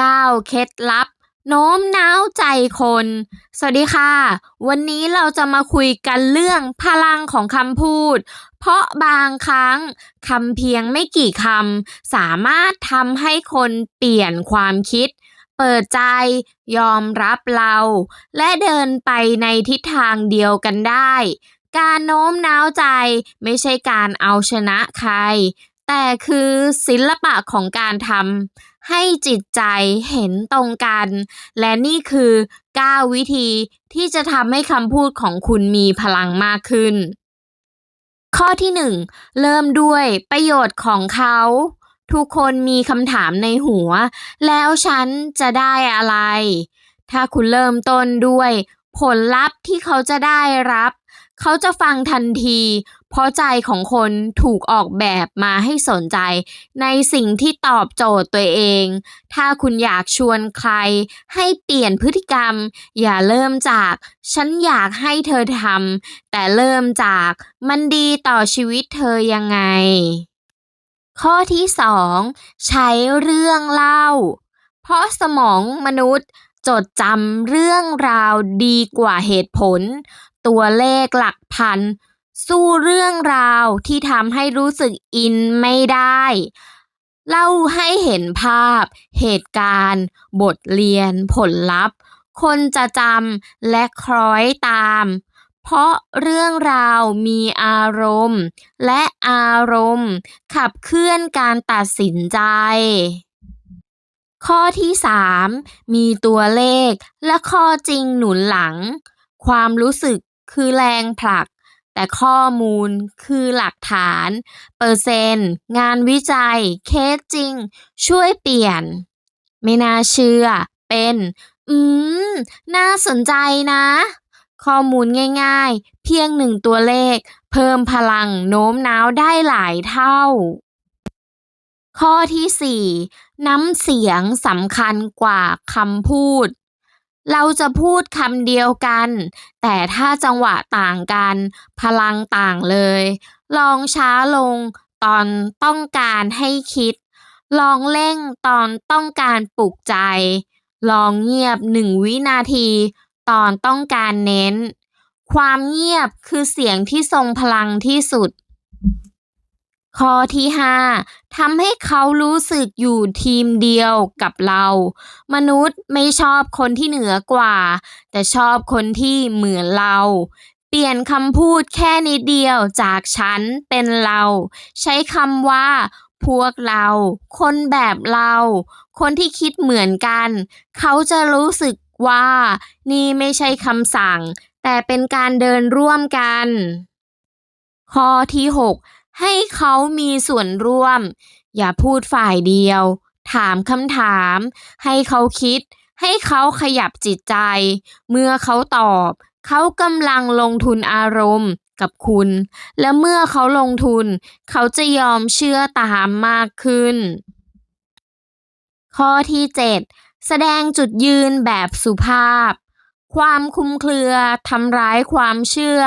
9 เคล็ดลับ โน้มน้าวใจคน สวัสดีค่ะ วันนี้เราจะมาคุยกันเรื่องพลังของคำพูด เพราะบางครั้งคำเพียงไม่กี่คำสามารถทำให้คนเปลี่ยนความคิด เปิดใจ ยอมรับเรา และเดินไปในทิศทางเดียวกันได้ การโน้มน้าวใจไม่ใช่การเอาชนะใคร แต่คือศิลปะของการทำ ให้จิตใจเห็นตรงกัน และนี่คือ 9 วิธีที่จะทำให้คำพูดของคุณมีพลังมากขึ้น ข้อที่ 1 เริ่มด้วยประโยชน์ของเขา ทุกคนมีคำถามในหัว แล้วฉันจะได้อะไร ถ้าคุณเริ่มต้นด้วย ผลลัพธ์ที่เขาจะได้รับ เขาจะฟังทันที เพราะใจของคนถูกออกแบบมาให้สนใจในสิ่งที่ตอบโจทย์ตัวเอง ถ้าคุณอยากชวนใครให้เปลี่ยนพฤติกรรม อย่าเริ่มจาก ฉันอยากให้เธอทำ แต่เริ่มจากมันดีต่อชีวิตเธอยังไง ข้อที่ 2 ใช้เรื่องเล่า เพราะสมองมนุษย์ จดจำเรื่องราวดีกว่าเหตุผล ตัวเลขหลักพัน สู้เรื่องราวที่ทำให้รู้สึกอินไม่ได้ เล่าให้เห็นภาพ เหตุการณ์ บทเรียน ผลลัพธ์ คนจะจำและคล้อยตาม เพราะเรื่องราวมีอารมณ์ และอารมณ์ ขับเคลื่อนการตัดสินใจ ข้อที่ 3 มีตัวเลขและข้อจริงหนุนหลัง ความรู้สึกคือแรงผลัก แต่ข้อมูลคือหลักฐาน เปอร์เซนต์ งานวิจัย เคสจริง ช่วยเปลี่ยน ไม่น่าเชื่อ เป็น อืม น่าสนใจนะ ข้อมูลง่ายๆ เพียงหนึ่งตัวเลข เพิ่มพลังโน้มน้าวได้หลายเท่าข้อที่4 น้ำเสียงสำคัญกว่าคำพูด เราจะพูดคำเดียวกัน แต่ถ้าจังหวะต่างกัน พลังต่างเลย ลองช้าลงตอนต้องการให้คิด ลองเร่งตอนต้องการปลุกใจ ลองเงียบหนึ่งวินาที ตอนต้องการเน้น ความเงียบคือเสียงที่ทรงพลังที่สุด ข้อที่ 5ทำให้เขารู้สึกอยู่ทีมเดียวกับเรา มนุษย์ไม่ชอบคนที่เหนือกว่า แต่ชอบคนที่เหมือนเรา เปลี่ยนคำพูดแค่นิดเดียวจากฉันเป็นเรา ใช้คำว่า พวกเรา คนแบบเรา คนที่คิดเหมือนกัน เขาจะรู้สึกว่า นี่ไม่ใช่คำสั่ง แต่เป็นการเดินร่วมกัน ข้อที่ 6 ให้เขามีส่วนร่วม อย่าพูดฝ่ายเดียว ถามคำถาม ให้เขาคิด ให้เขาขยับจิตใจ เมื่อเขาตอบ เขากำลังลงทุนอารมณ์กับคุณ และเมื่อเขาลงทุน เขาจะยอมเชื่อตามมากขึ้น ข้อที่ 7 แสดงจุดยืนแบบสุภาพ ความคุมเครือทำร้ายความเชื่อ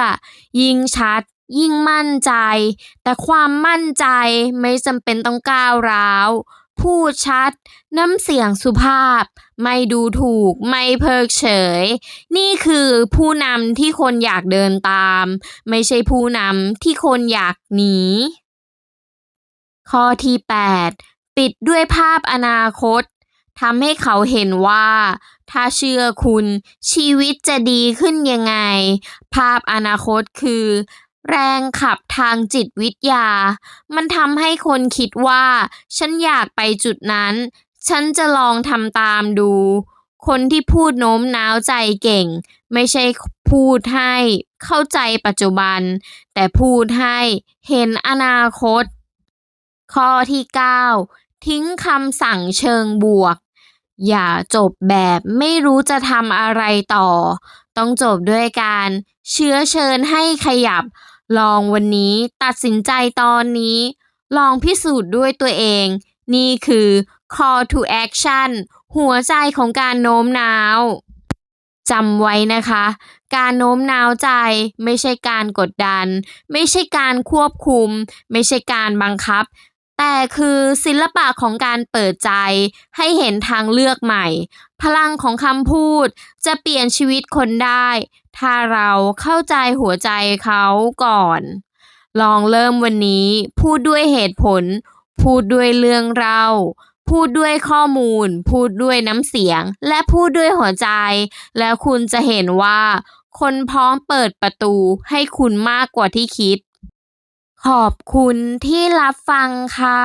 ยิ่งชัด ยิ่งมั่นใจ แต่ความมั่นใจไม่จำเป็นต้องก้าวร้าวพูดชัด น้ำเสียงสุภาพ ไม่ดูถูก ไม่เพิกเฉย นี่คือผู้นำที่คนอยากเดินตาม ไม่ใช่ผู้นำที่คนอยากหนี ข้อที่ 8 ปิดด้วยภาพอนาคตทำให้เขาเห็นว่า ถ้าเชื่อคุณชีวิตจะดีขึ้นยังไง ภาพอนาคตคือ แรงขับทางจิตวิทยา มันทำให้คนคิดว่า ฉันอยากไปจุดนั้น ฉันจะลองทำตามดู คนที่พูดโน้มน้าวใจเก่ง ไม่ใช่พูดให้เข้าใจปัจจุบัน แต่พูดให้เห็นอนาคต ข้อที่ 9 ทิ้งคำสั่งเชิงบวก อย่าจบแบบไม่รู้จะทำอะไรต่อ ต้องจบด้วยการเชื้อเชิญให้ขยับ ลองวันนี้ตัดสินใจตอนนี้ ลองพิสูจน์ด้วยตัวเอง นี่คือ call to action หัวใจของการโน้มน้าวจำไว้นะคะ การโน้มน้าวใจไม่ใช่การกดดัน ไม่ใช่การควบคุม ไม่ใช่การบังคับ แต่คือศิลปะของการเปิดใจให้เห็นทางเลือกใหม่ พลังของคำพูดจะเปลี่ยนชีวิตคนได้ ถ้าเราเข้าใจหัวใจเขาก่อน ลองเริ่มวันนี้พูดด้วยเหตุผล พูดด้วยเรื่องเล่าพูดด้วยข้อมูล พูดด้วยน้ำเสียง และพูดด้วยหัวใจ แล้วคุณจะเห็นว่า คนพร้อมเปิดประตูให้คุณมากกว่าที่คิด ขอบคุณที่รับฟังค่ะ